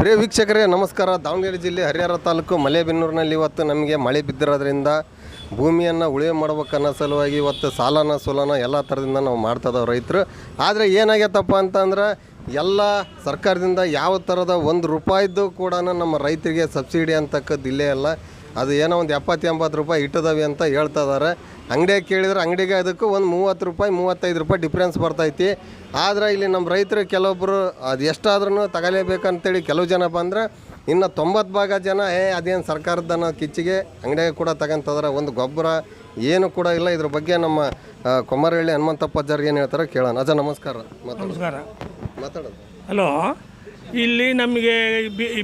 ಪ್ರಿಯ ವೀಕ್ಷಕರೇ, ನಮಸ್ಕಾರ. ದಾವಣಗೆರೆ ಜಿಲ್ಲೆ ಹರಿಹರ ತಾಲೂಕು ಮಲೆಬೆನ್ನೂರಿನಲ್ಲಿ ಇವತ್ತು ನಮಗೆ ಮಳೆ ಬಿದ್ದಿರೋದ್ರಿಂದ ಭೂಮಿಯನ್ನು ಉಳಿವೆ ಮಾಡ್ಬೇಕನ್ನೋ ಸಲುವಾಗಿ ಇವತ್ತು ಸಾಲನ, ಸೋಲನ ಎಲ್ಲ ಥರದಿಂದ ನಾವು ಮಾಡ್ತದವು ರೈತರು. ಆದರೆ ಏನಾಗೈತಪ್ಪ ಅಂತಂದ್ರೆ ಎಲ್ಲ ಸರ್ಕಾರದಿಂದ ಯಾವ ಥರದ ಒಂದು ರೂಪಾಯಿದ್ದು ಕೂಡ ನಮ್ಮ ರೈತರಿಗೆ ಸಬ್ಸಿಡಿ ಅಂತಕ್ಕದ್ದು ಇಲ್ಲೇ ಅಲ್ಲ. ಅದು ಏನೋ ಒಂದು ಎಪ್ಪತ್ತು, ಎಂಬತ್ತು ರೂಪಾಯಿ ಇಟ್ಟದವಿ ಅಂತ ಹೇಳ್ತಾ ಇದ್ದಾರೆ ಅಂಗಡಿಯಾಗ ಕೇಳಿದ್ರೆ ಅಂಗಡಿಗೆ ಅದಕ್ಕೂ ಒಂದು ಮೂವತ್ತು ರೂಪಾಯಿ ಮೂವತ್ತೈದು ರೂಪಾಯಿ ಡಿಫ್ರೆನ್ಸ್ ಬರ್ತೈತಿ. ಆದರೆ ಇಲ್ಲಿ ನಮ್ಮ ರೈತರು ಕೆಲವೊಬ್ಬರು ಅದು ಎಷ್ಟಾದ್ರೂ ತಗಲೇಬೇಕಂತೇಳಿ ಕೆಲವು ಜನ ಬಂದರೆ ಇನ್ನು ತೊಂಬತ್ತು ಭಾಗ ಜನ ಏ ಅದೇನು ಸರ್ಕಾರದನ ಕಿಚ್ಚಿಗೆ ಅಂಗಡಿಯಾಗ ಕೂಡ ತಗೊಂತದ್ರೆ ಒಂದು ಗೊಬ್ಬರ ಏನು ಕೂಡ ಇಲ್ಲ. ಇದ್ರ ಬಗ್ಗೆ ನಮ್ಮ ಕೊಮ್ಮರಹಳ್ಳಿ ಹನುಮಂತಪ್ಪ ಅಜ್ಜರ್ ಏನು ಹೇಳ್ತಾರೆ ಕೇಳೋಣ. ಅಜ್ಜ ನಮಸ್ಕಾರ. ನಮಸ್ಕಾರ. ಮಾತಾಡೋದು. ಹಲೋ ಇಲ್ಲಿ ನಮಗೆ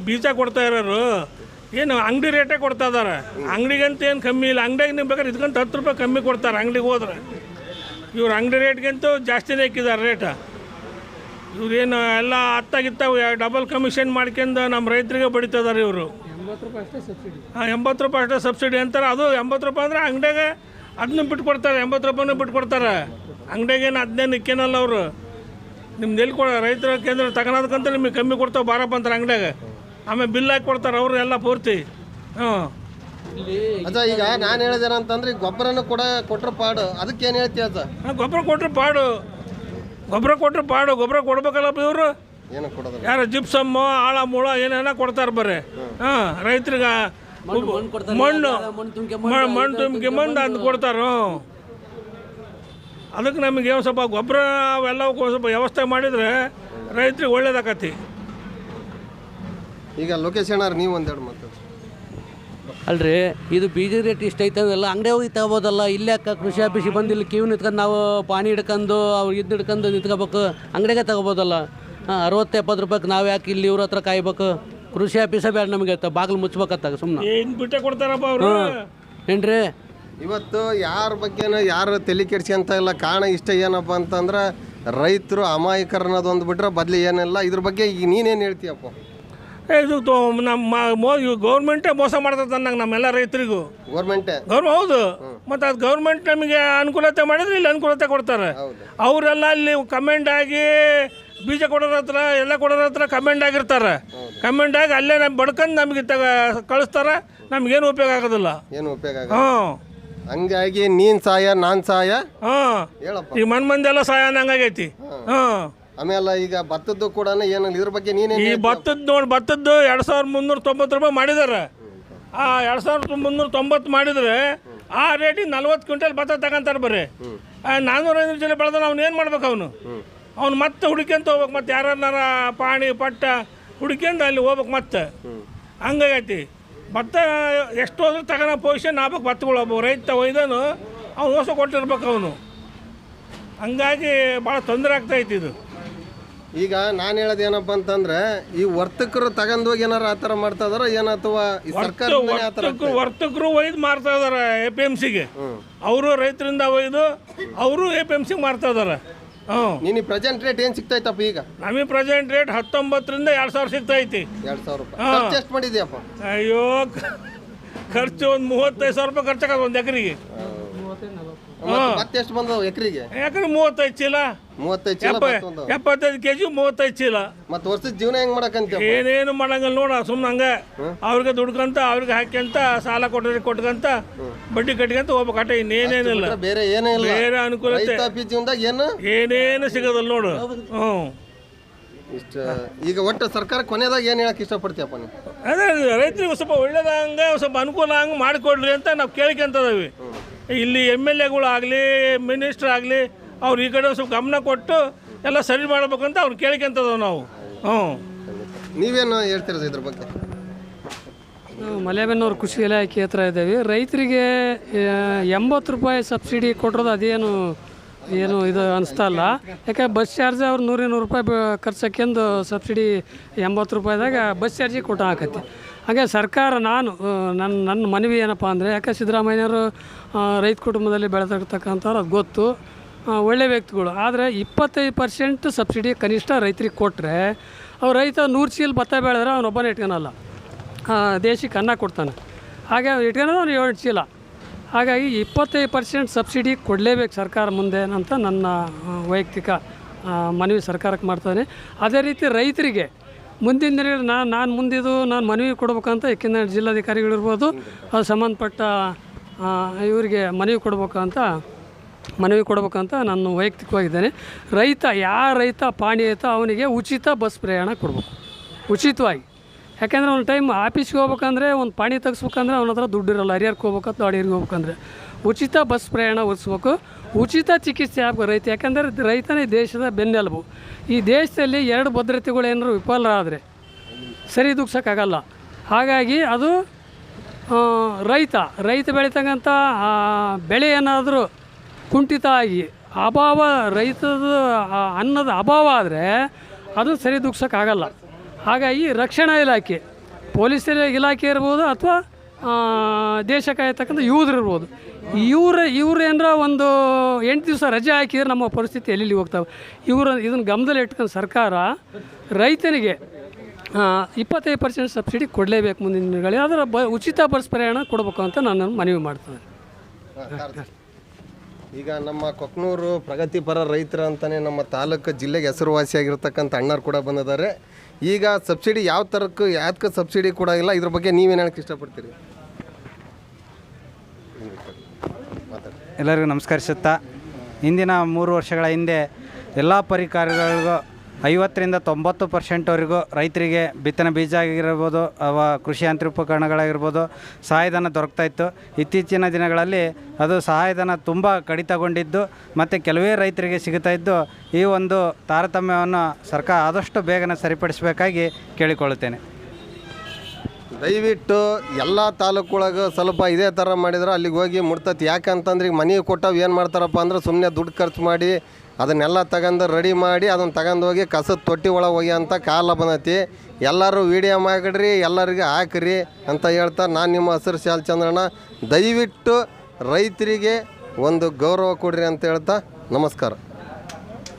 ಬೀಜ ಕೊಡ್ತಾ ಇರೋರು ಏನು ಅಂಗಡಿ ರೇಟೇ ಕೊಡ್ತಾ ಇದಾರೆ. ಅಂಗಡಿಗಂತ ಏನು ಕಮ್ಮಿ ಇಲ್ಲ. ಅಂಗಡಿಯಾಗ ನೀವು ಬೇಕಾದ್ರೆ ಇದಕ್ಕಂತ ಹತ್ತು ರೂಪಾಯಿ ಕಮ್ಮಿ ಕೊಡ್ತಾರೆ ಅಂಗಡಿಗೆ ಹೋದ್ರೆ. ಇವ್ರು ಅಂಗಡಿ ರೇಟ್ಗಿಂತೂ ಜಾಸ್ತಿನೇ ಹಾಕಿದ್ದಾರೆ ರೇಟ ಇವ್ರೇನು ಎಲ್ಲ ಹತ್ತಾಗಿತ್ತ ಡಬಲ್ ಕಮಿಷನ್ ಮಾಡ್ಕೊಂಡು ನಮ್ಮ ರೈತರಿಗೆ ಬಡಿತಿದ್ದಾರೆ ಇವರು. ಹಾಂ, ಎಂಬತ್ತು ರೂಪಾಯಿ ಅಷ್ಟೇ ಸಬ್ಸಿಡಿ ಅಂತಾರೆ. ಅದು ಎಂಬತ್ತು ರೂಪಾಯಿ ಅಂದರೆ ಅಂಗಡಿಯಾಗ ಅದನ್ನು ಬಿಟ್ಕೊಡ್ತಾರೆ. ಎಂಬತ್ತು ರೂಪಾಯಿನೂ ಬಿಟ್ಕೊಡ್ತಾರೆ. ಅಂಗಡಿಯಾಗೇನು ಹದಿನೈದು ನಿಕ್ಕೇನಲ್ಲ ಅವರು. ನಿಮ್ದು ಎಲ್ಲಿ ರೈತರ ಕೇಂದ್ರ ತಗೊಳೋದಕ್ಕಂತ ನಿಮಗೆ ಕಮ್ಮಿ ಕೊಡ್ತಾವೆ, ಬಾರಪ್ಪ ಅಂತಾರೆ ಅಂಗಡಿಯಾಗ. ಆಮೇಲೆ ಬಿಲ್ ಹಾಕಿ ಕೊಡ್ತಾರೆ? ಅವರು ಎಲ್ಲ ಪೂರ್ತಿ. ಹ್ಞೂ. ಅದ ಈಗ ನಾನು ಹೇಳಿದೇನಂತಂದ್ರೆ ಈಗ ಗೊಬ್ಬರನ ಕೂಡ ಕೊಟ್ರೆ ಪಾಡು. ಅದಕ್ಕೆ ಏನು ಹೇಳ್ತೀಯ ಅಜ್ಜ ಗೊಬ್ಬರ ಕೊಟ್ಟರು ಪಾಡು. ಗೊಬ್ಬರ ಕೊಟ್ಟರು ಪಾಡು. ಗೊಬ್ಬರ ಕೊಡ್ಬೇಕಲ್ಲ ಇವರು? ಏನು ಕೊಡೋದು ಯಾರು ಜಿಪ್ಸಮ್ಮು ಆಳ ಮೂಳ ಏನೇನ ಕೊಡ್ತಾರೆ ಬರ್ರಿ. ಹಾಂ ರೈತರಿಗೆ ಮಣ್ಣು ಮಣ್ಣು ತುಂಬಿಕೆ ಮಣ್ಣು ಅಂತ ಕೊಡ್ತಾರೆ. ಅದಕ್ಕೆ ನಮಗೆ ಸ್ವಲ್ಪ ಗೊಬ್ಬರ ಅವೆಲ್ಲವಕ್ಕೂ ಸ್ವಲ್ಪ ವ್ಯವಸ್ಥೆ ಮಾಡಿದರೆ ರೈತರಿಗೆ ಒಳ್ಳೇದಾಕತಿ. ಈಗ ಲೊಕೇಶನ್ ನೀವು ಒಂದೆರಡು ಮಾತು ಅಲ್ರಿ ಇದು ಬೀಜ ರೇಟ್ ಇಷ್ಟ ಐತಂದಲ್ಲ ಅಂಗಡಿ ಹೋಗಿ ತಗೋಬೋದಲ್ಲ ಇಲ್ಲೇ ಯಾಕೆ ಕೃಷಿ ಆಫೀಸಿಗೆ ಬಂದು ಇಲ್ಲಿ ಕ್ಯೂ ನಿತ್ಕೊಂಡು ನಾವು ಪಾಣಿ ಹಿಡ್ಕೊಂಡು ಅವ್ರು ಇದು ಹಿಡ್ಕೊಂಡು ನಿಂತ್ಕೋಬೇಕು ಅಂಗಡಿಗೆ ತಗೋಬೋದಲ್ಲ. ಹಾಂ ಅರವತ್ತು ಎಪ್ಪತ್ತು ರೂಪಾಯಿಗೆ ನಾವು ಯಾಕೆ ಇಲ್ಲಿ ಇವ್ರ ಹತ್ರ ಕಾಯ್ಬೇಕು? ಕೃಷಿ ಆಫೀಸೇ ಬೇಡ ನಮಗೆ ಬಾಗಿಲು ಮುಚ್ಚಬೇಕತ್ತಾಗ ಸುಮ್ಮನೆ ಏನು ಬಿಟ್ಟೆ ಕೊಡ್ತಾರಪ್ಪ ಅವರು? ಏನ್ರಿ? ಇವತ್ತು ಯಾರ ಬಗ್ಗೆನೂ ಯಾರು ತಲೆ ಅಂತ ಇಲ್ಲ ಕಾರಣ ಇಷ್ಟ ಏನಪ್ಪ ಅಂತಂದ್ರೆ ರೈತರು ಅಮಾಯಕರನ್ನೋದೊಂದು ಬಿಟ್ರೆ ಬದಲಿ ಏನಿಲ್ಲ. ಇದ್ರ ಬಗ್ಗೆ ಈಗ ನೀನೇನು ಹೇಳ್ತೀಯಪ್ಪ? ಇದು ತೊ- ನಮ್ಮ ಮೋ ಗೌರ್ಮೆಂಟೇ ಮೋಸ ಮಾಡ್ತದೆ ಅನ್ನಂಗೆ ನಮ್ಮೆಲ್ಲ ರೈತರಿಗೂ. ಗೌರ್ಮೆಂಟೇ ಗೌರ್ಮ ಹೌದು. ಮತ್ತು ಅದು ಗೌರ್ಮೆಂಟ್ ನಮಗೆ ಅನುಕೂಲತೆ ಮಾಡಿದ್ರೆ ಇಲ್ಲಿ ಅನುಕೂಲತೆ ಕೊಡ್ತಾರೆ. ಹೌದು. ಅವರೆಲ್ಲ ಅಲ್ಲಿ ಕಮೆಂಟ್ ಆಗಿ ಬೀಜ ಕೊಡೋರ ಹತ್ರ ಎಲ್ಲ ಕೊಡೋರ ಹತ್ರ ಕಮೆಂಟ್ ಆಗಿರ್ತಾರೆ. ಕಮೆಂಟ್ ಆಗಿ ಅಲ್ಲೇ ನಮ್ಮ ಬಡ್ಕೊಂಡು ನಮಗೆ ತಗ ಕಳಿಸ್ತಾರೆ. ನಮಗೇನು ಉಪಯೋಗ ಆಗೋದಿಲ್ಲ. ಏನು ಉಪಯೋಗ ಹ್ಞೂ ಹಂಗಾಗಿ ನೀನು ಸಹಾಯ ನಾನು ಸಹಾಯ ಹಾಂ ಹೇಳಪ್ಪ. ಈಗ ಮನ್ ಮಂದಿ ಎಲ್ಲ ಸಹಾಯ ಅನ್ನಂಗಾಗೈತಿ ಹಾಂ ಆಮೇಲೆ ಈಗ ಭತ್ತದ್ದು ಕೂಡ ಏನಿಲ್ಲ ಇದ್ರ ಬಗ್ಗೆ ನೀನೇ ಈ ಭತ್ತದ್ದು ನೋಡಿ ಭತ್ತದ್ದು ಎರಡು ಸಾವಿರದ ಮುನ್ನೂರ ತೊಂಬತ್ತು ರೂಪಾಯಿ ಮಾಡಿದ್ದಾರೆ ಆ ಎರಡು ಸಾವಿರದ ಮುನ್ನೂರ ತೊಂಬತ್ತು ಮಾಡಿದರೆ ಆ ರೇಟಿಗೆ ನಲ್ವತ್ತು ಕ್ವಿಂಟಲ್ ಭತ್ತ ತಗೊಂತಾರೆ ಬರ್ರಿ. ಆ ನಾನ್ನೂರೈದು ಜನ ಬೆಳೆದ್ರೆ ಅವ್ನು ಏನು ಮಾಡ್ಬೇಕು ಅವನು? ಅವ್ನು ಮತ್ತೆ ಹುಡುಕ್ಯಂತ ಹೋಗ್ಬೇಕು ಮತ್ತೆ ಯಾರನ್ನಾರ ಪಾಣಿ ಪಟ್ಟ ಹುಡುಕ್ಯಂದು ಅಲ್ಲಿ ಹೋಗ್ಬೇಕು ಮತ್ತೆ. ಹಂಗಾಗೈತಿ. ಭತ್ತ ಎಷ್ಟು ಹೋದ್ರೂ ತಗೊಳೋ ಪೊಸಿಷನ್ ಆಗ್ಬೇಕು ಭತ್ತಗಳು ಒಬ್ಬ ರೈತ ಒಯ್ದನು ಅವ್ನು ಹೊಸ ಕೊಟ್ಟಿರ್ಬೇಕು ಅವನು. ಹಂಗಾಗಿ ಭಾಳ ತೊಂದರೆ ಆಗ್ತೈತಿ ಇದು. ಈಗ ನಾನು ಹೇಳೋದು ಏನಪ್ಪ ಅಂತಂದ್ರೆ ಈ ವರ್ತಕರು ತಗೊಂಡೋಗಿ ಏನಾರ ಆ ಥರ ಮಾಡ್ತಾ ಇದಾರ ಏನ ಅಥವಾ ಈ ಆ ಥರ ವರ್ತಕರು ವರ್ತಕರು ಒಯ್ದು ಮಾರ್ತಾ ಇದಾರೆ ಎ ಪಿ ಎಂ ಸಿಗೆ ಅವರು ರೈತರಿಂದ ಒಯ್ದು ಅವರು ಎ ಪಿ ಎಂ ಸಿಗೆ ಮಾರ್ತಾ ಇದಾರೆ. ಹ್ಞೂ ನೀನು ಪ್ರೆಸೆಂಟ್ ರೇಟ್ ಏನು ಸಿಗ್ತೈತಪ್ಪ ಈಗ? ನಮಗೆ ಪ್ರೆಸೆಂಟ್ ರೇಟ್ ಹತ್ತೊಂಬತ್ತರಿಂದ ಎರಡು ಸಾವಿರ ಸಿಗ್ತೈತಿ. ಎರಡು ಸಾವಿರ ರೂಪಾಯಿ. ಖರ್ಚು ಎಷ್ಟು ಮಾಡಿದ್ಯಪ್ಪ? ಅಯ್ಯೋ ಖರ್ಚು ಒಂದು ಮೂವತ್ತೈದು ಸಾವಿರ ರೂಪಾಯಿ ಖರ್ಚಾಗತ್ತೆ ಒಂದು ಎಕರೆಗೆ. ಮತ್ತೆ ಎಷ್ಟು ಬಂದವು ಎಕರೆಗೆ? ಯಾಕಂದ್ರೆ ಮೂವತ್ತೈದು ಚೀಲ. ಮೂವತ್ತೈದು ಚೀಲ ಎಪ್ಪ ಎಪ್ಪತ್ತೈದು ಕೆ ಜಿ ಮೂವತ್ತೈದು ಚೀಲ. ಮತ್ತೆ ವರ್ಷದ ಜೀವನ ಹೆಂಗ್ ಮಾಡಕಂತ ಏನೇನು ಮಾಡಂಗಿಲ್ಲ ನೋಡ ಸುಮ್ಮನೆ ಹಂಗೆ. ಅವ್ರಿಗೆ ದುಡ್ಕಂತ ಅವ್ರಿಗೆ ಹಾಕ್ಯಂತ ಸಾಲ ಕೊಟ್ಟರೆ ಕೊಟ್ಕಂತ ಬಡ್ಡಿ ಕಟ್ಕಂತ ಹೋಗ್ಬೇಕು. ಅಟ ಇನ್ನೇನೇನಿಲ್ಲ ಬೇರೆ ಏನೇ ಇಲ್ಲ. ಬೇರೆ ಅನುಕೂಲತೆ. ರೈತಾಪಿ ಜೀವನದಾಗ ಏನು? ಏನೇನು ಸಿಗೋದಿಲ್ಲ ನೋಡು. ಹ್ಞೂ. ಇಷ್ಟ. ಈಗ ಒಟ್ಟು ಸರ್ಕಾರ ಕೊನೆದಾಗ ಏನು ಹೇಳಕ್ ಇಷ್ಟಪಡ್ತೀಯಪ್ಪ ನೀವು ಅದೇ ರೈತರಿಗೆ ಸ್ವಲ್ಪ ಒಳ್ಳೇದಂಗೆ ಸ್ವಲ್ಪ ಅನುಕೂಲ ಹಂಗೆ ಮಾಡಿಕೊಡ್ರಿ ಅಂತ ನಾವು ಕೇಳ್ಕೊಂತದವಿ ಇಲ್ಲಿ ಎಂ ಎಲ್ ಎಗಳು ಆಗಲಿ ಮಿನಿಸ್ಟ್ರ್ ಆಗಲಿ ಅವ್ರು ಈ ಕಡೆ ಸ್ವಲ್ಪ ಗಮನ ಕೊಟ್ಟು ಎಲ್ಲ ಸರಿ ಮಾಡ್ಬೇಕಂತ ಅವ್ರು ಕೇಳ್ಕೊಂತದವು ನಾವು. ಹ್ಞೂ. ನೀವೇನು ಹೇಳ್ತೀರ ಇದ್ರ ಬಗ್ಗೆ? ನಾವು ಮಲೆಬೆನ್ನೂರು ಕೃಷಿ ಇಲಾಖೆ ಹತ್ರ ಇದ್ದೇವೆ. ರೈತರಿಗೆ ಎಂಬತ್ತು ರೂಪಾಯಿ ಸಬ್ಸಿಡಿ ಕೊಟ್ಟಿರೋದು ಅದೇನು ಏನು ಇದು ಅನಿಸ್ತಾ ಇಲ್ಲ. ಯಾಕೆ ಬಸ್ ಚಾರ್ಜ್ ಅವ್ರು ನೂರ ನೂರು ರೂಪಾಯಿ ಖರ್ಚಕ್ಕೆಂದು ಸಬ್ಸಿಡಿ ಎಂಬತ್ತು ರೂಪಾಯಿದಾಗ ಬಸ್ ಚಾರ್ಜಿಗೆ ಕೊಟ್ಟು ಹಾಕತ್ತೆ. ಹಾಗೆ ಸರ್ಕಾರ ನಾನು ನನ್ನ ನನ್ನ ಮನವಿ ಏನಪ್ಪ ಅಂದರೆ ಯಾಕೆ ಸಿದ್ದರಾಮಯ್ಯನವರು ಆ, ರೈತ ಕುಟುಂಬದಲ್ಲಿ ಬೆಳೆದಿರ್ತಕ್ಕಂಥವ್ರು ಅದು ಗೊತ್ತು. ಒಳ್ಳೆ ವ್ಯಕ್ತಿಗಳು. ಆದರೆ ಇಪ್ಪತ್ತೈದು ಪರ್ಸೆಂಟ್ ಸಬ್ಸಿಡಿ ಕನಿಷ್ಠ ರೈತರಿಗೆ ಕೊಟ್ಟರೆ ಅವ್ರು ರೈತ ನೂರು ಚೀಲ ಭತ್ತ ಬೆಳೆದ್ರೆ ಅವನೊಬ್ಬನೇ ಇಟ್ಕೊಳಲ್ಲ. ದೇಶಕ್ಕೆ ಅನ್ನ ಕೊಡ್ತಾನೆ. ಹಾಗೆ ಅವ್ನು ಇಟ್ಕೊಳೋದು ಅವ್ನು ಏಳು ಚೀಲ. ಹಾಗಾಗಿ ಇಪ್ಪತ್ತೈದು ಪರ್ಸೆಂಟ್ ಸಬ್ಸಿಡಿ ಕೊಡಲೇಬೇಕು ಸರ್ಕಾರ ಮುಂದೆ ಅಂತ ನನ್ನ ವೈಯಕ್ತಿಕ ಮನವಿ ಸರ್ಕಾರಕ್ಕೆ ಮಾಡ್ತಾನೆ. ಅದೇ ರೀತಿ ರೈತರಿಗೆ ಮುಂದಿನ ದಿನಗಳು ನಾನು ನಾನು ಮುಂದಿದು ನಾನು ಮನವಿ ಕೊಡ್ಬೇಕಂತ ಯಾಕೆಂದರೆ ಜಿಲ್ಲಾಧಿಕಾರಿಗಳಿರ್ಬೋದು, ಅದು ಸಂಬಂಧಪಟ್ಟ ಇವರಿಗೆ ಮನವಿ ಕೊಡ್ಬೇಕಂತ ಮನವಿ ಕೊಡಬೇಕಂತ ನಾನು ವೈಯಕ್ತಿಕವಾಗಿದ್ದೇನೆ. ರೈತ ಯಾವ ರೈತ, ಪಾಣಿ ಐತೋ ಅವನಿಗೆ ಉಚಿತ ಬಸ್ ಪ್ರಯಾಣ ಕೊಡಬೇಕು. ಉಚಿತವಾಗಿ. ಯಾಕೆಂದರೆ ಒಂದು ಟೈಮ್ ಆಫೀಸ್ಗೆ ಹೋಗ್ಬೇಕಂದ್ರೆ, ಒಂದು ಪಾಣಿ ತೆಗಿಸ್ಬೇಕಂದ್ರೆ ಅವನ ಹತ್ರ ದುಡ್ಡು ಇರೋಲ್ಲ. ಹರಿಯರ್ಗೆ ಅಥವಾ ಅಡಿಯರ್ಗೆ ಹೋಗ್ಬೇಕಂದ್ರೆ. ಉಚಿತ ಬಸ್ ಪ್ರಯಾಣ ಒದಿಸ್ಬೇಕು. ಉಚಿತ ಚಿಕಿತ್ಸೆ ಆಗಬೇಕು ರೈತ. ಯಾಕೆಂದರೆ ರೈತನೇ ದೇಶದ ಬೆನ್ನೆಲುಬು. ಈ ದೇಶದಲ್ಲಿ ಎರಡು ಭದ್ರತೆಗಳು ಏನಾದ್ರು ವಿಫಲರಾದರೆ ಸರಿ ದುಗ್ಸೋಕ್ಕಾಗಲ್ಲ. ಹಾಗಾಗಿ ಅದು ರೈತ. ರೈತ ಬೆಳೀತಕ್ಕಂಥ ಬೆಳೆ ಏನಾದರೂ ಕುಂಠಿತ ಆಗಿ ಅಭಾವ ರೈತದ ಅನ್ನದ ಅಭಾವ ಆದರೆ ಅದು ಸರಿ ದುಗ್ಸೋಕ್ಕಾಗಲ್ಲ. ಹಾಗಾಗಿ ರಕ್ಷಣಾ ಇಲಾಖೆ, ಪೊಲೀಸ್ ಇಲಾಖೆ ಇರ್ಬೋದು ಅಥವಾ ದೇಶ ಕಾಯತಕ್ಕಂಥ ಯೂದ್ರು ಇರ್ಬೋದು. ಇವ್ರ, ಇವ್ರು ಏನಾರ ಒಂದು ಎಂಟು ದಿವಸ ರಜೆ ಹಾಕಿದ್ರೆ ನಮ್ಮ ಪರಿಸ್ಥಿತಿ ಎಲ್ಲಿ ಹೋಗ್ತಾವೆ? ಇವರು, ಇದನ್ನು ಗಮನದಲ್ಲಿ ಇಟ್ಕೊಂಡು ಸರ್ಕಾರ ರೈತನಿಗೆ ಇಪ್ಪತ್ತೈದು ಪರ್ಸೆಂಟ್ ಸಬ್ಸಿಡಿ ಕೊಡಲೇಬೇಕು ಮುಂದಿನ ದಿನಗಳಲ್ಲಿ. ಅದರ ಬ, ಉಚಿತ ಬಸ್ ಪ್ರಯಾಣ ಕೊಡಬೇಕು ಅಂತ ನಾನು ಮನವಿ ಮಾಡ್ತೇನೆ ಈಗ ನಮ್ಮ ಕೊಕ್ನೂರು ಪ್ರಗತಿಪರ ರೈತರ ಅಂತಲೇ ನಮ್ಮ ತಾಲೂಕು ಜಿಲ್ಲೆಗೆ ಹೆಸರುವಾಸಿಯಾಗಿರ್ತಕ್ಕಂಥ ಅಣ್ಣರು ಕೂಡ ಬಂದಿದ್ದಾರೆ. ಈಗ ಸಬ್ಸಿಡಿ ಯಾವ ಥರಕ್ಕೆ ಯಾವ್ದಕ್ಕೆ ಸಬ್ಸಿಡಿ ಕೂಡ ಇಲ್ಲ. ಇದ್ರ ಬಗ್ಗೆ ನೀವೇನು ಹೇಳಕ್ಕೆ ಇಷ್ಟಪಡ್ತೀರಿ? ಎಲ್ಲರಿಗೂ ನಮಸ್ಕರಿಸುತ್ತಾ. ಇಂದಿನ ಮೂರು ವರ್ಷಗಳ ಹಿಂದೆ ಎಲ್ಲ ಪರಿಕರಗಳಿಗೂ ಐವತ್ತರಿಂದ ತೊಂಬತ್ತು ಪರ್ಸೆಂಟ್ವರೆಗೂ ರೈತರಿಗೆ ಬಿತ್ತನೆ ಬೀಜ ಆಗಿರ್ಬೋದು, ಅವ ಕೃಷಿ ಯಂತ್ರೋಪಕರಣಗಳಾಗಿರ್ಬೋದು ಸಹಾಯಧನ ದೊರಕ್ತಾ ಇತ್ತು. ಇತ್ತೀಚಿನ ದಿನಗಳಲ್ಲಿ ಅದು ಸಹಾಯಧನ ತುಂಬ ಕಡಿತಗೊಂಡಿದ್ದು ಮತ್ತು ಕೆಲವೇ ರೈತರಿಗೆ ಸಿಗುತ್ತಾ ಇದ್ದು ಈ ಒಂದು ತಾರತಮ್ಯವನ್ನು ಸರ್ಕಾರ ಆದಷ್ಟು ಬೇಗನೆ ಸರಿಪಡಿಸಬೇಕಾಗಿ ಕೇಳಿಕೊಳ್ಳುತ್ತೇನೆ. ದಯವಿಟ್ಟು ಎಲ್ಲ ತಾಲೂಕೊಳಗೆ ಸ್ವಲ್ಪ ಇದೇ ಥರ ಮಾಡಿದ್ರೆ ಅಲ್ಲಿಗೆ ಹೋಗಿ ಮುಟ್ತತಿ ಯಾಕಂತಂದ್ರೆ ಈಗ ಮನೆಗೆ ಕೊಟ್ಟವು ಏನು ಮಾಡ್ತಾರಪ್ಪ ಅಂದ್ರೆ ಸುಮ್ಮನೆ ದುಡ್ಡು ಖರ್ಚು ಮಾಡಿ ಅದನ್ನೆಲ್ಲ ತಗೊಂಡು ರೆಡಿ ಮಾಡಿ ಅದನ್ನು ತಗೊಂಡು ಹೋಗಿ ಕಸದ ತೊಟ್ಟಿ ಒಳಗೆ ಹೋಗಿ ಅಂತ ಕಾಲ ಬಂದೈತಿ. ಎಲ್ಲರೂ ವೀಡಿಯೋ ಮಾಡಿಡ್ರಿ ಎಲ್ಲರಿಗೆ ಹಾಕ್ರಿ ಅಂತ ಹೇಳ್ತಾ ನಾನು ನಿಮ್ಮ ಹಸಿರು ಶಾಲಚಂದ್ರಣ್ಣ ದಯವಿಟ್ಟು ರೈತರಿಗೆ ಒಂದು ಗೌರವ ಕೊಡ್ರಿ ಅಂತ ಹೇಳ್ತಾ ನಮಸ್ಕಾರ.